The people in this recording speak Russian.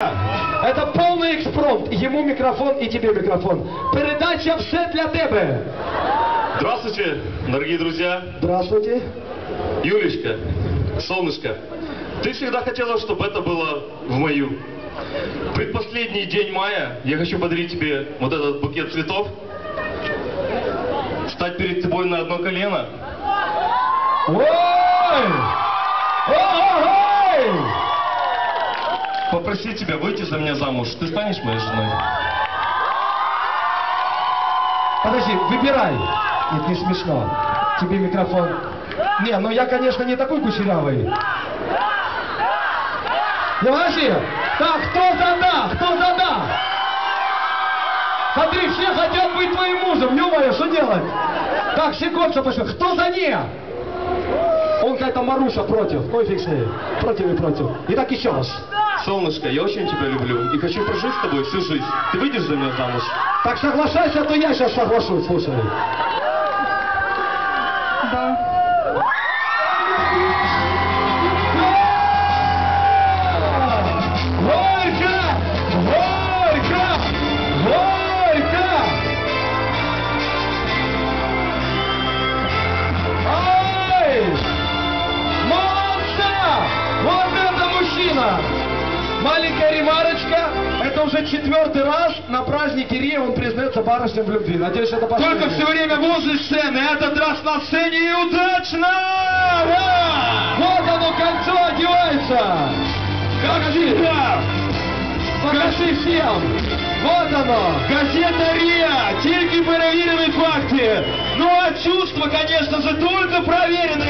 Это повний експромт. Йому мікрофон і тебе мікрофон. Передача все для тебе. Здравствуйте, дорогие друзья. Здравствуйте. Юлечка, солнышко, ты всегда хотела, чтобы это было в мою. Предпоследний день мая я хочу подарить тебе вот этот букет цветов, встать перед тобой на одно колено, Ой! Ой! Попросить тебя выйти за меня замуж. Ты станешь моей женой? Подожди, выбирай. Нет, не смешно. Тебе микрофон. Не, ну я, конечно, не такой кучерявый. Не подожди. Так, кто за да? Кто за да? Смотри, все хотят быть твоим мужем. ё что делать? Так, секундочку, пошли. Кто за не? Он какая-то Маруша против. Ой, фиг с ней. Против и против. Итак, еще раз. Солнышко, я очень тебя люблю и хочу прожить с тобой всю жизнь. Ты выйдешь за меня замуж? Так соглашайся, а то я сейчас соглашусь, слушай. мужчина! Маленькая ремарочка. Это уже четвертый раз на празднике Рио он признается барышням в любви. Надеюсь, это последний. Только все время возле сцены, этот раз на сцене и удачно! Ура! Вот оно, кольцо одевается! Как Покажи! всегда! Покажи всем! Вот оно! Газета РИА, тільки перевірені факти. Ну а чувства, конечно же, только проверенные,